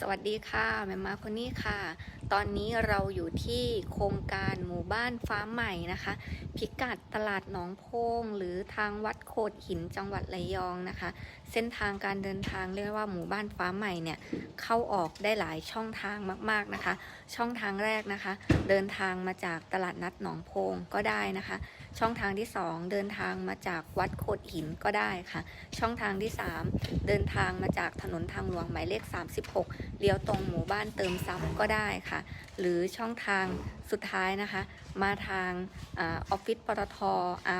สวัสดีค่ะแม่มาคนนี้ค่ะ ตอนนี้เราอยู่ที่โครงการหมู่บ้านฟ้าใหม่นะคะ พิกัดตลาดหนองโพงหรือทางวัดโขดหินจังหวัดระยองนะคะ เส้นทางการเดินทางเรียกว่าหมู่บ้านฟ้าใหม่เนี่ยเข้าออกได้หลายช่องทางมากๆนะคะ ช่องทางแรกนะคะ เดินทางมาจากตลาดนัดหนองโพงก็ได้นะคะ ช่องทางที่ 2 เดินทางมาจากวัดโขดหินก็ได้ค่ะ ช่องทางที่ 3 เดินทางมาจากถนนทางหลวงหมายเลข 36 เลี้ยวตรงหมู่บ้านเติมซ้ำก็ได้ค่ะ หรือช่องทางสุดท้ายนะคะ มาทางอออฟฟิศปตท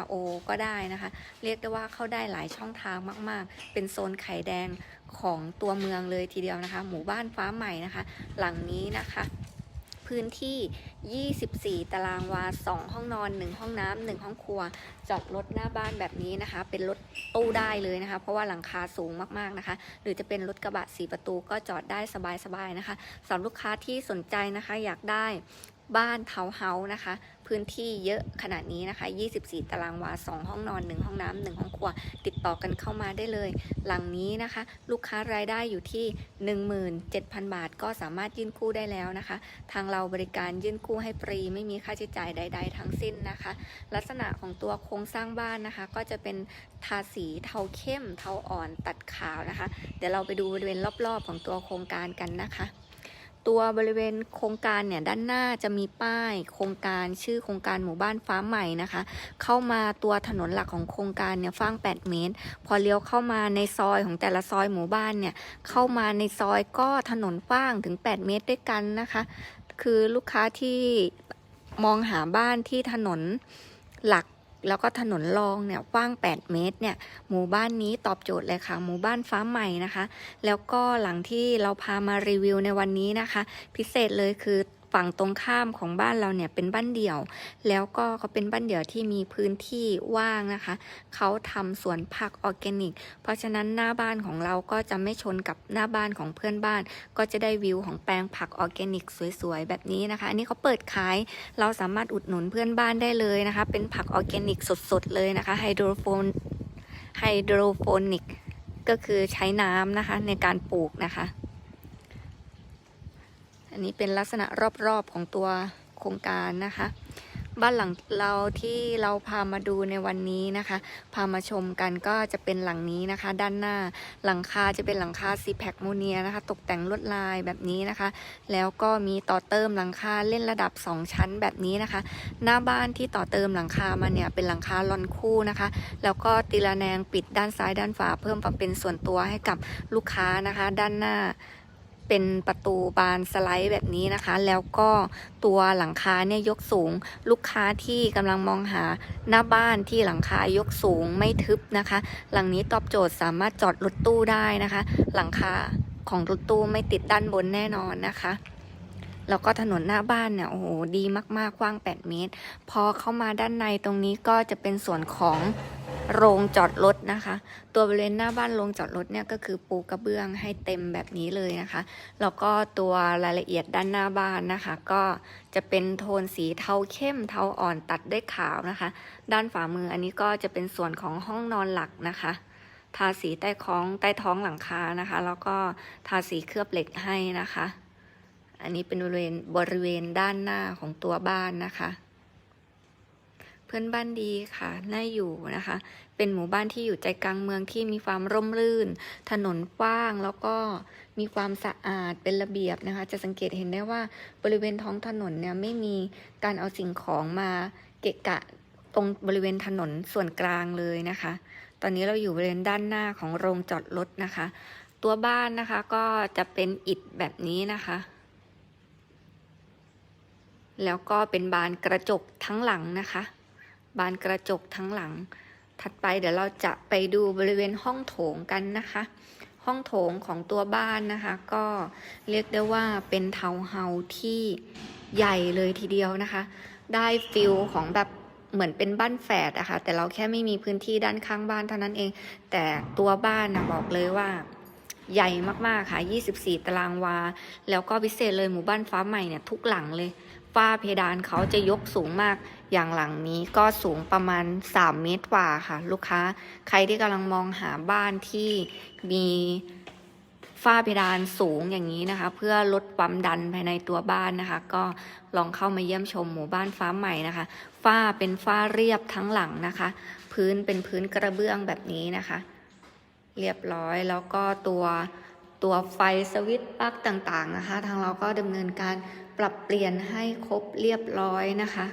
RO ก็ได้นะคะ เรียกได้ว่าเข้าได้หลายช่องทางมาก ๆ เป็นโซนไข่แดงของตัวเมืองเลยทีเดียวนะคะ หมู่บ้านฟ้าใหม่นะคะ หลังนี้นะคะ พื้นที่ 24 ตารางวา 2 ห้องนอน 1 ห้องน้ำ1ห้องครัว จอดรถหน้าบ้านแบบนี้นะคะ เป็นรถตู้ได้เลยนะคะ เพราะว่าหลังคาสูงมากๆนะคะ หรือจะเป็นรถกระบะสีประตูก็จอดได้สบายๆนะคะสำหรับลูกค้าที่สนใจนะคะ อยากได้บ้านเทาวน์เฮาส์นะคะ พื้นที่เยอะขนาดนี้นะคะ 24 ตารางวา 2 ห้องนอน 1 ห้องน้ำ1ห้องครัว ติดต่อกันเข้ามาได้เลย หลังนี้นะคะ ลูกค้ารายได้อยู่ที่ 17,000 บาท ก็สามารถยื่นกู้ได้แล้วนะคะ ทางเราบริการยื่นกู้ให้ฟรี ไม่มีค่าใช้จ่ายใด ๆ ทั้งสิ้นนะคะ ลักษณะของตัวโครงสร้างบ้านนะคะ ก็จะเป็นทาสีเทาเข้ม เทาอ่อนตัดขาวนะคะ เดี๋ยวเราไปดูบริเวณรอบๆ ของตัวโครงการกันนะคะ ตัวบริเวณโครงการเนี่ยด้านหน้าจะมีป้าย โครงการชื่อโครงการหมู่บ้านฟ้าใหม่นะคะ เข้ามาตัวถนนหลักของโครงการเนี่ยฟ้าง 8 เมตร พอเลี้ยวเข้ามาในซอยของแต่ละซอยหมู่บ้านเนี่ยเข้ามาในซอยก็ถนนฟ้างถึง 8 เมตรด้วยกันนะคะ คือลูกค้าที่มองหาบ้านที่ถนนหลัก แล้วก็ถนนรองเนี่ยกว้าง 8 เมตรเนี่ยหมู่บ้านนี้ตอบโจทย์เลยค่ะ หมู่บ้านฟ้าใหม่นะคะ แล้วก็หลังที่เราพามารีวิวในวันนี้นะคะ พิเศษเลยคือ ฝั่งตรงข้ามของบ้านเราเนี่ยเป็นบ้านเดี่ยว แล้วก็เขาเป็นบ้านเดี่ยวที่มีพื้นที่ว่างนะคะ เขาทำสวนผักออร์แกนิก เพราะฉะนั้นหน้าบ้านของเราก็จะไม่ชนกับหน้าบ้านของเพื่อนบ้าน ก็จะได้วิวของแปลงผักออร์แกนิกสวยๆแบบนี้นะคะ อันนี้เขาเปิดขาย เราสามารถอุดหนุนเพื่อนบ้านได้เลยนะคะ เป็นผักออร์แกนิกสดๆเลยนะคะไฮโดรโฟนไฮโดรโฟนิกก็คือใช้น้ำนะคะในการปลูกนะคะ อันนี้เป็นลักษณะรอบๆของตัวโครงการนะคะ บ้านหลังเราที่เราพามาดูในวันนี้นะคะ พามาชมกันก็จะเป็นหลังนี้นะคะ ด้านหน้าหลังคาจะเป็นหลังคาซีแพคโมเนียนะคะ ตกแต่งลวดลายแบบนี้นะคะ แล้วก็มีต่อเติมหลังคาเล่นระดับ 2 ชั้นแบบนี้นะคะ หน้าบ้านที่ต่อเติมหลังคามาเนี่ยเป็นหลังคาลอนคู่นะคะ แล้วก็ตีละแนงปิดด้านซ้ายด้านฝาเพิ่มความเป็นส่วนตัวให้กับลูกค้านะคะ ด้านหน้า เป็นประตูบานสไลด์แบบนี้นะคะ แล้วก็ตัวหลังคาเนี่ยยกสูง ลูกค้าที่กำลังมองหาหน้าบ้านที่หลังคายกสูงไม่ทึบนะคะ หลังนี้ตอบโจทย์สามารถจอดรถตู้ได้นะคะ หลังคาของรถตู้ไม่ติดด้านบนแน่นอนนะคะแล้วก็ถนนหน้าบ้านเนี่ยโอ้โหดีมากๆกว้าง 8 เมตร พอเข้ามาด้านในตรงนี้ก็จะเป็นส่วนของ โรงจอดรถนะคะ ตัวบริเวณหน้าบ้านโรงจอดรถเนี่ยก็คือปูกระเบื้องให้เต็มแบบนี้เลยนะคะ แล้วก็ตัวรายละเอียดด้านหน้าบ้านนะคะ ก็จะเป็นโทนสีเทาเข้มเทาอ่อนตัดด้วยขาวนะคะ ด้านฝ่ามืออันนี้ก็จะเป็นส่วนของห้องนอนหลักนะคะทาสีใต้ท้องใต้ท้องหลังคานะคะ แล้วก็ทาสีเคลือบเหล็กให้นะคะ อันนี้เป็นบริเวณบริเวณด้านหน้าของตัวบ้านนะคะ เพื่อนบ้านดีค่ะ น่าอยู่นะคะ เป็นหมู่บ้านที่อยู่ใจกลางเมืองที่มีความร่มรื่น ถนนกว้างแล้วก็มีความสะอาดเป็นระเบียบนะคะ จะสังเกตเห็นได้ว่าบริเวณท้องถนนเนี่ยไม่มีการเอาสิ่งของมาเกะกะตรงบริเวณถนนส่วนกลางเลยนะคะ ตอนนี้เราอยู่บริเวณด้านหน้าของโรงจอดรถนะคะ ตัวบ้านนะคะก็จะเป็นอิฐแบบนี้นะคะแล้วก็เป็นบานกระจกทั้งหลังนะคะ บานกระจกทั้งหลัง ถัดไปเดี๋ยวเราจะไปดูบริเวณห้องโถงกันนะคะ ห้องโถงของตัวบ้านนะคะ ก็เรียกได้ว่าเป็นเทาเฮาที่ใหญ่เลยทีเดียวนะคะ ได้ฟิลของแบบเหมือนเป็นบ้านแฝดอะคะ่ะแต่เราแค่ไม่มีพื้นที่ด้านข้างบ้านเท่านั้นเอง แต่ตัวบ้านนะบอกเลยว่าใหญ่มากๆค่ะ 24 ตารางวา แล้วก็พิเศษเลยหมู่บ้านฟ้าใหม่เนี่ยทุกหลังเลย ฝ้าเพดานเขาจะยกสูงมาก อย่างหลังนี้ก็สูงประมาณ 3 เมตรกว่าค่ะ ลูกค้าใครที่กำลังมองหาบ้านที่มีฝ้าเพดานสูงอย่างนี้นะคะ เพื่อลดความดันภายในตัวบ้านนะคะ ก็ลองเข้ามาเยี่ยมชมหมู่บ้านฟ้าใหม่นะคะ ฝ้าเป็นฝ้าเรียบทั้งหลังนะคะ พื้นเป็นพื้นกระเบื้องแบบนี้นะคะ เรียบร้อยแล้วก็ตัวตัวไฟสวิตช์ปลั๊กต่างๆนะคะ ทางเราก็ดำเนินการปรับเปลี่ยนให้ครบเรียบร้อยนะคะ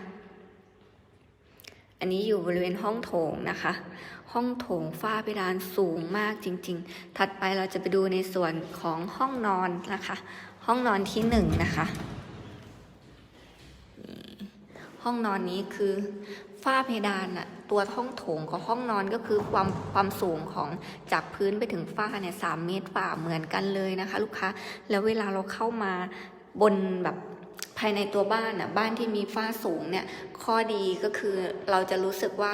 อันนี้อยู่บริเวณห้องโถงนะคะ ห้องโถงฝ้าเพดานสูงมากจริง ๆ ถัดไปเราจะไปดูในส่วนของห้องนอนนะคะ ห้องนอนที่หนึ่งนะคะห้องนอนนี้คือฝ้าเพดานอะตัวห้องโถงของห้องนอนก็คือความความสูงของจากพื้นไปถึงฝ้าเนี่ยสามเมตรฝ่าเหมือนกันเลยนะคะ ลูกค้า แล้วเวลาเราเข้ามาบนแบบ ภายในตัวบ้านอะบ้านที่มีฝ้าสูงเนี่ยข้อดีก็คือเราจะรู้สึกว่า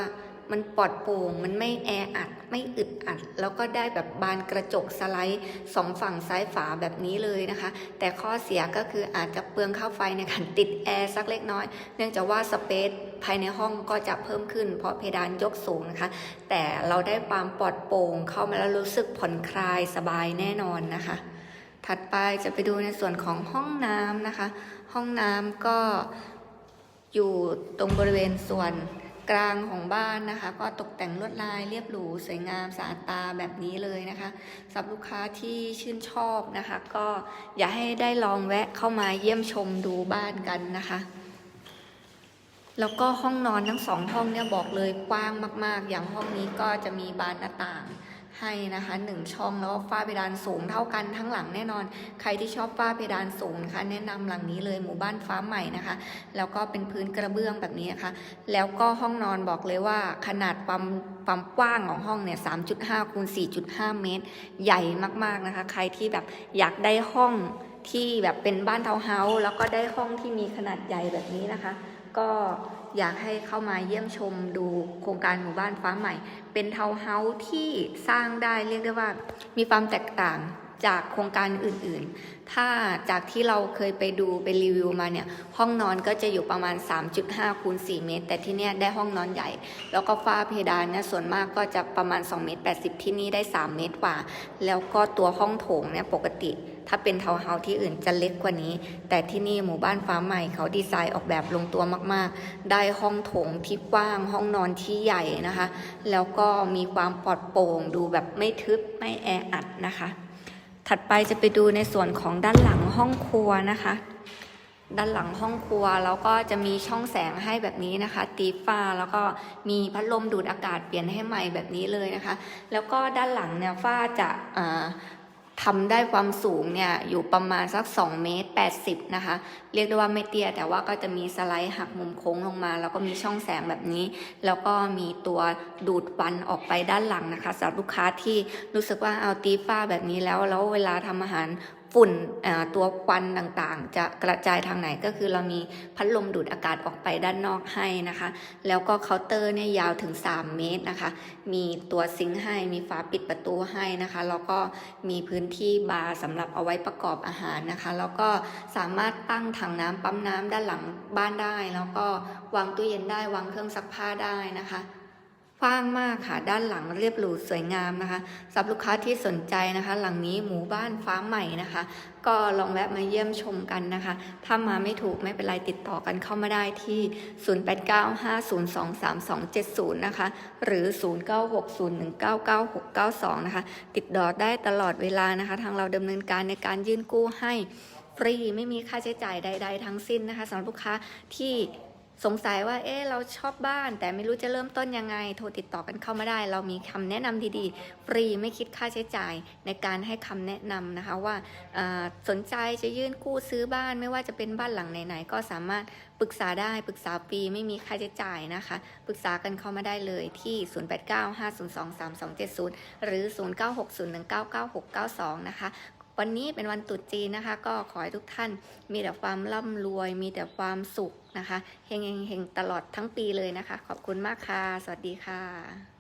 มันปลอดโปร่ง มันไม่แออัด ไม่อึดอัด แล้วก็ได้แบบบานกระจกสไลด์สองฝั่งซ้ายฝาแบบนี้เลยนะคะ แต่ข้อเสียก็คืออาจจะเปลืองค่าไฟในการติดแอร์สักเล็กน้อย เนื่องจากว่าสเปซภายในห้องก็จะเพิ่มขึ้น เพราะเพดานยกสูงนะคะ แต่เราได้ความปลอดโปร่งเข้ามาแล้วรู้สึกผ่อนคลายสบายแน่นอนนะคะ ถัดไปจะไปดูในส่วนของห้องน้ำนะคะ ห้องน้ำก็อยู่ตรงบริเวณส่วนกลางของบ้านนะคะ ก็ตกแต่งลวดลายเรียบหรูสวยงามสะอาดตาแบบนี้เลยนะคะสำหรับลูกค้าที่ชื่นชอบนะคะ ก็อยากให้ได้ลองแวะเข้ามาเยี่ยมชมดูบ้านกันนะคะ แล้วก็ห้องนอนทั้งสองห้องเนี่ยบอกเลยกว้างมาก ๆ อย่างห้องนี้ก็จะมีบานหน้าต่าง ให้นะคะหนึ่งช่องแล้วก็ฝ้าเพดานสูงเท่ากันทั้งหลังแน่นอน ใครที่ชอบฝ้าเพดานสูงนะคะแนะนำหลังนี้เลยหมู่บ้านฟ้าใหม่นะคะ แล้วก็เป็นพื้นกระเบื้องแบบนี้นะคะ แล้วก็ห้องนอนบอกเลยว่าขนาดความความกว้างของห้องเนี่ย 3.5คูณ4.5 เมตร ใหญ่มากๆนะคะ ใครที่แบบอยากได้ห้องที่แบบเป็นบ้านทาวน์เฮาส์แล้วก็ได้ห้องที่มีขนาดใหญ่แบบนี้นะคะ ก็ อยากให้เข้ามาเยี่ยมชมดูโครงการหมู่บ้านฟ้าใหม่ เป็นเทาวน์เฮาส์ที่สร้างได้เรียกได้ว่า มีความแตกต่างจากโครงการอื่นๆ ถ้าจากที่เราเคยไปดูไปรีวิวมาเนี่ย ห้องนอนก็จะอยู่ประมาณ 3.5คูณ4เมตร แต่ที่เนี่ยได้ห้องนอนใหญ่ แล้วก็ฝ้าเพดานเนี่ยส่วนมากก็จะประมาณ2เมตร80 ที่นี่ได้ 3 เมตรกว่า แล้วก็ตัวห้องโถงเนี่ยปกติ ถ้าเป็นทาวน์เฮาส์ที่อื่นจะเล็กกว่านี้ แต่ที่นี่หมู่บ้านฟ้าใหม่เขาดีไซน์ออกแบบลงตัวมาก ๆ ได้ห้องโถงที่กว้าง ห้องนอนที่ใหญ่นะคะ แล้วก็มีความปลอดโปร่งดูแบบไม่ทึบไม่แออัดนะคะ ถัดไปจะไปดูในส่วนของด้านหลังห้องครัวนะคะด้านหลังห้องครัวแล้วก็จะมีช่องแสงให้แบบนี้นะคะ ตีฟ้าแล้วก็มีพัดลมดูดอากาศเปลี่ยนให้ใหม่แบบนี้เลยนะคะ แล้วก็ด้านหลังเนี่ยฝ้าจะอ่า ทำได้ความสูงเนี่ยอยู่ประมาณสัก2เมตร80นะคะ เรียกได้ว่าไม่เตี้ยแต่ว่าก็จะมีสไลด์หักมุมโค้งลงมา แล้วก็มีช่องแสงแบบนี้ แล้วก็มีตัวดูดควันออกไปด้านหลังนะคะสำหรับลูกค้าที่รู้สึกว่าเอาตีฟ้าแบบนี้แล้ว แล้วเวลาทำอาหาร ฝุ่นตัวควันต่างๆ จะกระจายทางไหนก็คือเรามีพัดลมดูดอากาศออกไปด้านนอกให้นะคะ แล้วก็เคาน์เตอร์เนี่ยยาวถึง 3 เมตรนะคะ มีตัวซิงค์ให้มีฝาปิดประตูให้นะคะ แล้วก็มีพื้นที่บาร์สำหรับเอาไว้ประกอบอาหารนะคะ แล้วก็สามารถตั้งถังน้ำปั๊มน้ำด้านหลังบ้านได้ แล้วก็วางตู้เย็นได้วางเครื่องซักผ้าได้นะคะ กว้างมากค่ะ ด้านหลังเรียบหรูสวยงามนะคะสำหรับลูกค้าที่สนใจนะคะ หลังนี้หมู่บ้านฟ้าใหม่นะคะ ก็ลองแวะมาเยี่ยมชมกันนะคะ ถ้ามาไม่ถูกไม่เป็นไรติดต่อกันเข้ามาได้ที่ 0895023270 นะคะ หรือ 0960199692 นะคะ ติดต่อได้ตลอดเวลานะคะ ทางเราดำเนินการในการยื่นกู้ให้ฟรีไม่มีค่าใช้จ่ายใด ๆ ทั้งสิ้นนะคะสำหรับลูกค้าที่ สงสัยว่า เอ๊ะ เราชอบบ้าน แต่ไม่รู้จะเริ่มต้นยังไง โทรติดต่อกันเข้ามาได้ เรามีคำแนะนำดีๆ ฟรีไม่คิดค่าใช้จ่ายในการให้คำแนะนำนะคะว่าอ่าสนใจจะยื่นกู้ซื้อบ้าน ไม่ว่าจะเป็นบ้านหลังไหนๆ ก็สามารถปรึกษาได้ปรึกษาฟรีไม่มีค่าใช้จ่ายนะคะ ปรึกษากันเข้ามาได้เลยที่ 0895023270 หรือ 0960199692 นะคะ วันนี้เป็นวันตรุษจีนนะคะ ก็ขอให้ทุกท่านมีแต่ความร่ำรวย มีแต่ความสุขนะคะเฮงๆๆตลอดทั้งปีเลยนะคะ ขอบคุณมากค่ะ สวัสดีค่ะ